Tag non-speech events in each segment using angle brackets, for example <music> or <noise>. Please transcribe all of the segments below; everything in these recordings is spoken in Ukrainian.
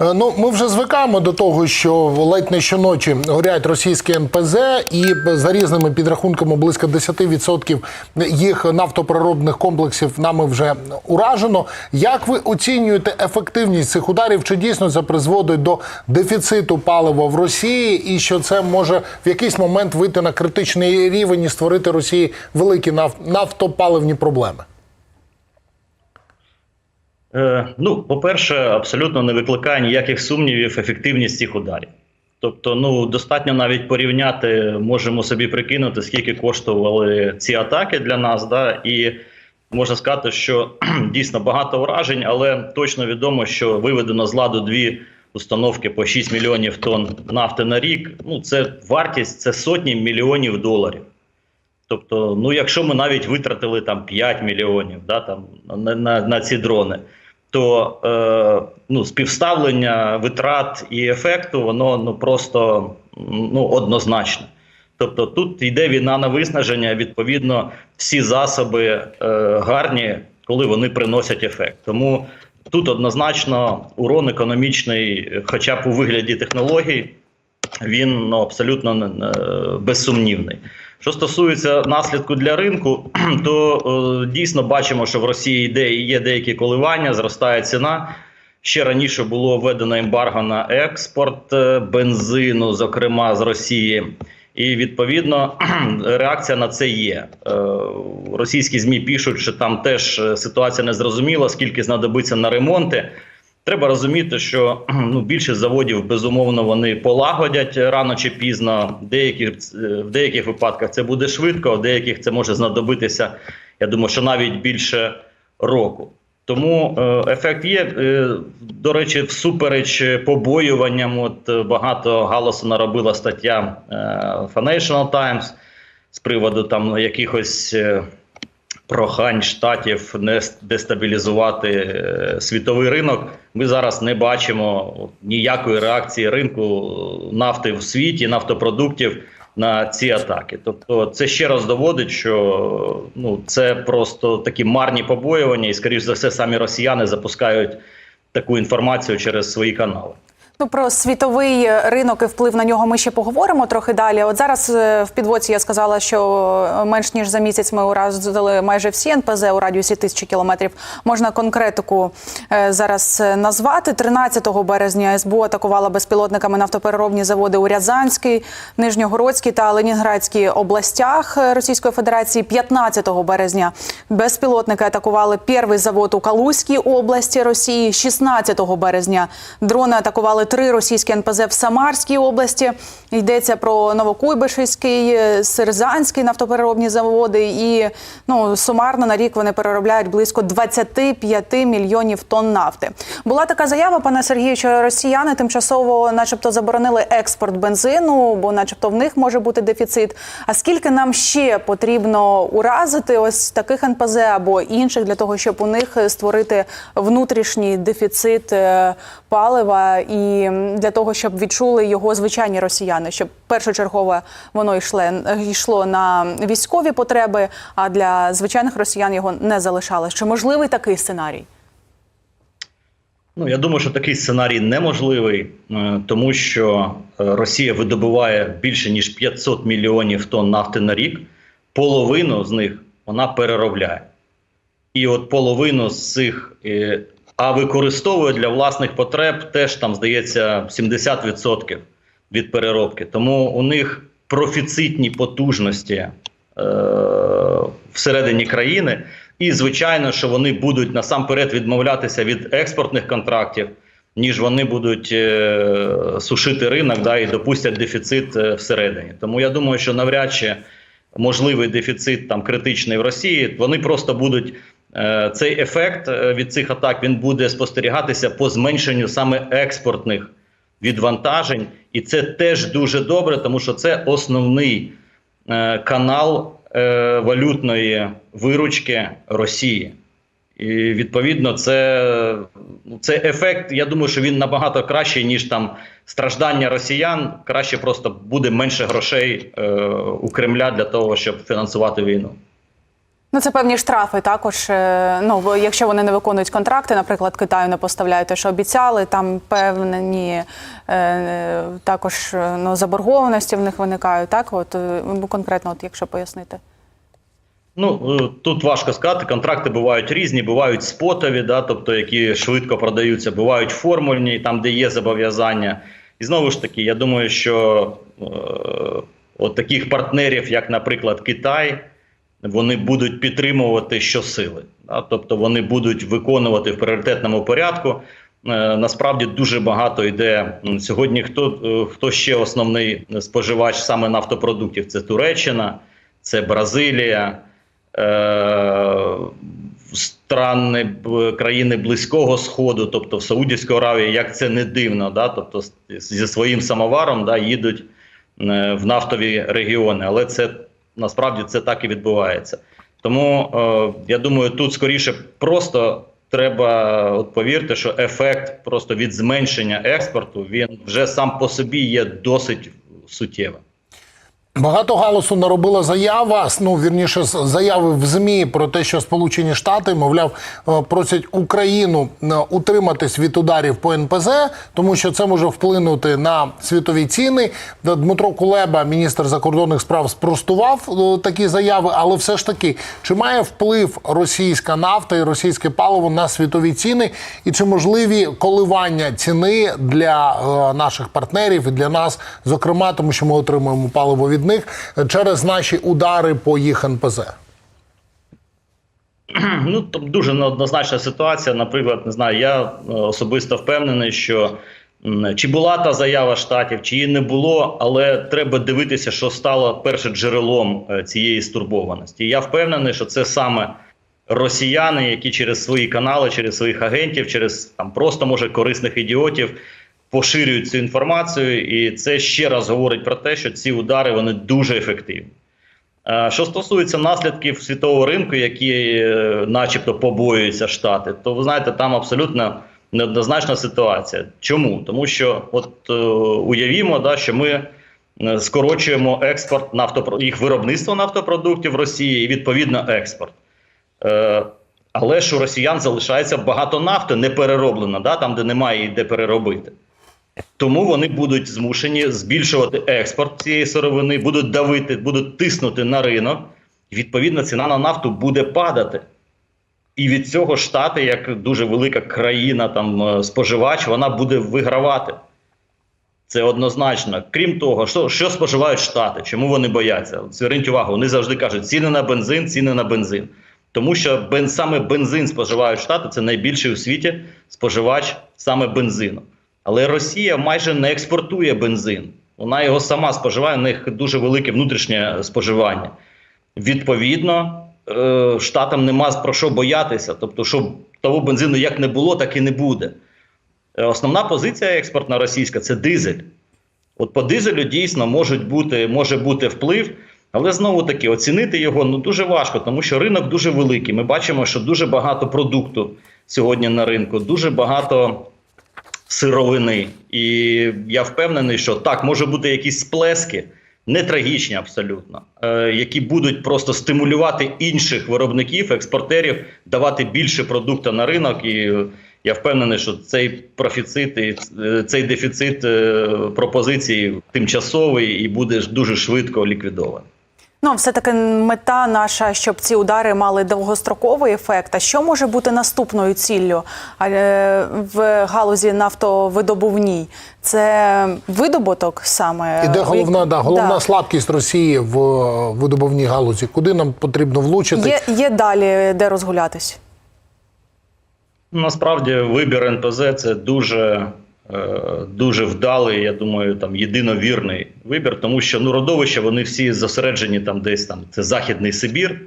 Е, Ну, ми вже звикаємо до того, що ледь не щоночі горять російські НПЗ, і за різними підрахунками близько 10% їх нафтопереробних комплексів нами вже уражено. Як ви оцінюєте ефективність цих ударів? Чи дійсно це призводить до дефіциту палива в Росії, і що це може в якийсь момент вийти на критичний рівень і створити Росії великі наф- нафтопаливні проблеми? Е, ну, по-перше, абсолютно не викликає ніяких сумнівів ефективність цих ударів. Тобто, ну достатньо навіть порівняти, можемо собі прикинути, скільки коштували ці атаки для нас. Да? І можна сказати, що дійсно багато вражень, але точно відомо, що виведено з ладу дві установки по 6 мільйонів тонн нафти на рік. Ну, це вартість це сотні мільйонів доларів. Тобто, ну якщо ми навіть витратили там 5 мільйонів да, там, на, на, на ці дрони, то е, ну, співставлення витрат і ефекту, воно ну, просто ну, однозначне. Тобто тут йде війна на виснаження, відповідно, всі засоби е, гарні, коли вони приносять ефект. Тому тут однозначно урон економічний, хоча б у вигляді технологій, він ну, абсолютно не- безсумнівний. Що стосується наслідку для ринку, <clears throat> то е, дійсно бачимо, що в Росії йде є деякі коливання, зростає ціна. Ще раніше було введено ембарго на експорт е, бензину, зокрема з Росії. І відповідно <clears throat> реакція на це є. Е, Російські змі пишуть, що там теж ситуація незрозуміла, скільки знадобиться на ремонти. Треба розуміти, що <clears throat> ну, більшість заводів безумовно вони полагодять рано чи пізно. Деякі, в деяких випадках це буде швидко, в деяких це може знадобитися. Я думаю, що навіть більше року. Тому е, ефект є. Е, до речі, всупереч побоюванням, от багато галасу наробила стаття е, Financial Times з приводу там якихось. Е, прохань штатів не дестабілізувати е, світовий ринок. Ми зараз не бачимо ніякої реакції ринку нафти в світі, нафтопродуктів на ці атаки. Тобто, це ще раз доводить, що ну це просто такі марні побоювання, і скоріш за все, самі росіяни запускають таку інформацію через свої канали. Ну про світовий ринок і вплив на нього ми ще поговоримо трохи далі. От зараз е, в підводці я сказала, що менш ніж за місяць ми уразили майже всі НПЗ у радіусі тисячі кілометрів. Можна конкретику е, зараз е, назвати. 13 березня СБУ атакувала безпілотниками нафтопереробні заводи у Рязанській, Нижньогородській та Ленінградській областях е, Російської Федерації. 15 березня безпілотники атакували перший завод у Калузькій області Росії. 16 березня дрони атакували три російські НПЗ в Самарській області. Йдеться про Новокуйбишевський, е, Сирзанський нафтопереробні заводи. І ну сумарно на рік вони переробляють близько 25 мільйонів тонн нафти. Була така заява, пане Сергію, що росіяни тимчасово, начебто, заборонили експорт бензину, бо, начебто, в них може бути дефіцит. А скільки нам ще потрібно уразити ось таких НПЗ або інших для того, щоб у них створити внутрішній дефіцит е, палива і для того, щоб відчули його звичайні росіяни, щоб першочергово воно йшло, йшло на військові потреби, а для звичайних росіян його не залишалось. Чи можливий такий сценарій? Ну, я думаю, що такий сценарій неможливий, е, тому що е, Росія видобуває більше ніж 500 мільйонів тонн нафти на рік. Половину з них вона переробляє. І от половину з цих, е, а використовує для власних потреб теж там, здається, 70% від переробки. Тому у них профіцитні потужності е, всередині країни. І звичайно, що вони будуть насамперед відмовлятися від експортних контрактів, ніж вони будуть е, сушити ринок да, і допустять дефіцит е, всередині. Тому я думаю, що навряд чи можливий дефіцит там критичний в Росії. Вони просто будуть цей ефект е, від цих атак він буде спостерігатися по зменшенню саме експортних відвантажень, і це теж дуже добре, тому що це основний е, канал е, валютної виручки Росії. І відповідно, це, ну, це ефект. Я думаю, що він набагато кращий, ніж там страждання росіян. Краще просто буде менше грошей е, у Кремля для того, щоб фінансувати війну. Ну, це певні штрафи також. е, Ну, якщо вони не виконують контракти, наприклад, Китаю не поставляють те, що обіцяли, там певні е, також е, ну, заборгованості в них виникають. Так, от е, конкретно, от якщо пояснити. Ну тут важко сказати. Контракти бувають різні, бувають спотові, да, тобто які швидко продаються, бувають формульні, там де є зобов'язання. І знову ж таки, я думаю, що е, от таких партнерів, як, наприклад, Китай, вони будуть підтримувати щосили. Тобто вони будуть виконувати в пріоритетному порядку. Е, Насправді дуже багато йде сьогодні. Хто е, хто ще основний споживач саме нафтопродуктів? Це Туреччина, це Бразилія, е, страни країни Близького Сходу, тобто в Саудівську Аравію, як це не дивно, да? тобто зі своїм самоваром да, їдуть е, в нафтові регіони, але це насправді це так і відбувається. Тому е, я думаю, тут скоріше просто треба от повірте, що ефект просто від зменшення експорту він вже сам по собі є досить суттєвим. Багато галасу наробила заява. Ну вірніше заяви в змі про те, що Сполучені Штати, мовляв, е, просять Україну е, утриматись від ударів по НПЗ, тому що це може вплинути на світові ціни. Дмитро Кулеба, міністр закордонних справ, спростував е, такі заяви, але все ж таки, чи має вплив російська нафта і російське паливо на світові ціни, і чи можливі коливання ціни для е, наших партнерів і для нас, зокрема, тому що ми отримуємо паливо від них е, через наші удари по їх НПЗ? <clears throat> Ну там дуже неоднозначна ситуація. Наприклад, не знаю, я е, особисто впевнений, що чи була та заява штатів, чи її не було, але треба дивитися, що стало перше джерелом е, цієї стурбованості. Я впевнений, що це саме росіяни, які через свої канали, через своїх агентів, через там просто може корисних ідіотів. Поширюють цю інформацію, і це ще раз говорить про те, що ці удари вони дуже ефективні. Е, Що стосується наслідків світового ринку, які е, начебто побоюються штати, то ви знаєте, там абсолютно неоднозначна ситуація. Чому? Тому що, от е, уявімо, да, що ми скорочуємо експорт нафтопро... їх виробництво нафтопродуктів Росії і відповідно експорт. Але ж у росіян залишається багато нафти не перероблено, да, там, де немає її де переробити. Тому вони будуть змушені збільшувати експорт цієї сировини, будуть давити, будуть тиснути на ринок. Відповідно, ціна на нафту буде падати. І від цього штати, як дуже велика країна, там е, споживач, вона буде вигравати. Це однозначно. Крім того, що, що споживають штати? Чому вони бояться? Зверніть увагу, вони завжди кажуть ціни на бензин, ціни на бензин. Тому що бен, саме бензин споживають штати, це найбільший у світі споживач саме бензину. Але Росія майже не експортує бензин. Вона його сама споживає, у них дуже велике внутрішнє споживання. Відповідно, е, штатам нема про що боятися. Тобто, щоб того бензину як не було, так і не буде. Е, Основна позиція експортна російська це дизель. От по дизелю дійсно можуть бути, може бути вплив, але знову таки оцінити його ну, дуже важко, тому що ринок дуже великий. Ми бачимо, що дуже багато продукту сьогодні на ринку, дуже багато сировини. І я впевнений, що так, може бути якісь сплески, не трагічні абсолютно, е, які будуть просто стимулювати інших виробників, експортерів, давати більше продукту на ринок. І я впевнений, що цей профіцит і е, цей дефіцит е, пропозицій тимчасовий і буде дуже швидко ліквідований. Ну, все таки мета наша, щоб ці удари мали довгостроковий ефект. А що може бути наступною ціллю е, в галузі нафтовидобувній? Це видобуток саме І де головна, да, головна Да. слабкість Росії в е, видобувній галузі? Куди нам потрібно влучити? Є, є далі де розгулятись. Насправді вибір НПЗ це дуже, дуже вдалий, я думаю, там єдиновірний вибір, тому що ну, родовища вони всі зосереджені там десь там. Це Західний Сибір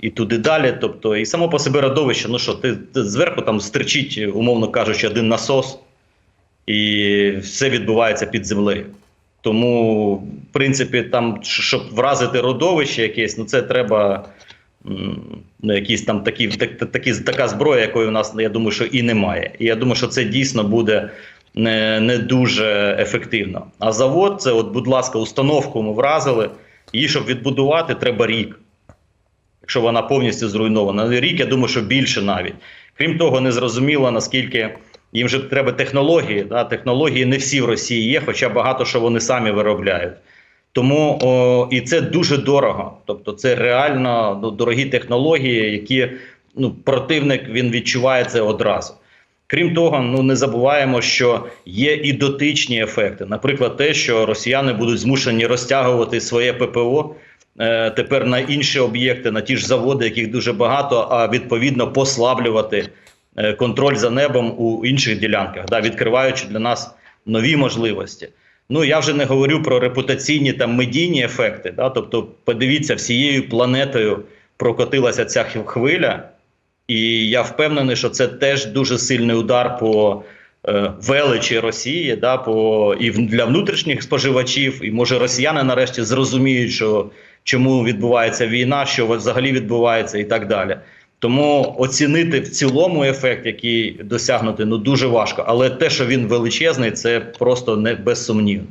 і туди далі. Тобто, і само по себе родовище, ну що, ти, ти зверху там стричить, умовно кажучи, один насос, і все відбувається під землею. Тому, в принципі, там, щоб вразити родовище якесь, ну це треба ну, якісь там такі, так, такі, така зброя, якої у нас, я думаю, що і немає. І я думаю, що це дійсно буде не, не дуже ефективно. А завод, це, от, будь ласка, установку ми вразили. Її, щоб відбудувати, треба рік. якщо вона повністю зруйнована. Ну, Рік, я думаю, що більше навіть. Крім того, не зрозуміло, наскільки їм вже треба технології. Да? Технології не всі в Росії є, хоча багато що вони самі виробляють. Тому о, і це дуже дорого. Тобто, це реально ну, дорогі технології, які ну, противник він відчуває це одразу. Крім того, ну не забуваємо, що є і дотичні ефекти. Наприклад, те, що росіяни будуть змушені розтягувати своє ППО е, тепер на інші об'єкти, на ті ж заводи, яких дуже багато, а відповідно послаблювати е, контроль за небом у інших ділянках, да, відкриваючи для нас нові можливості. Ну я вже не говорю про репутаційні та медійні ефекти. Да, тобто, подивіться, всією планетою прокотилася ця хвиля. І я впевнений, що це теж дуже сильний удар по е, величі Росії, да, по, і в- для внутрішніх споживачів. І може росіяни нарешті зрозуміють, що чому відбувається війна, що взагалі відбувається, і так далі. Тому оцінити в цілому ефект, який досягнути, ну дуже важко. Але те, що він величезний, це просто не безсумнівно.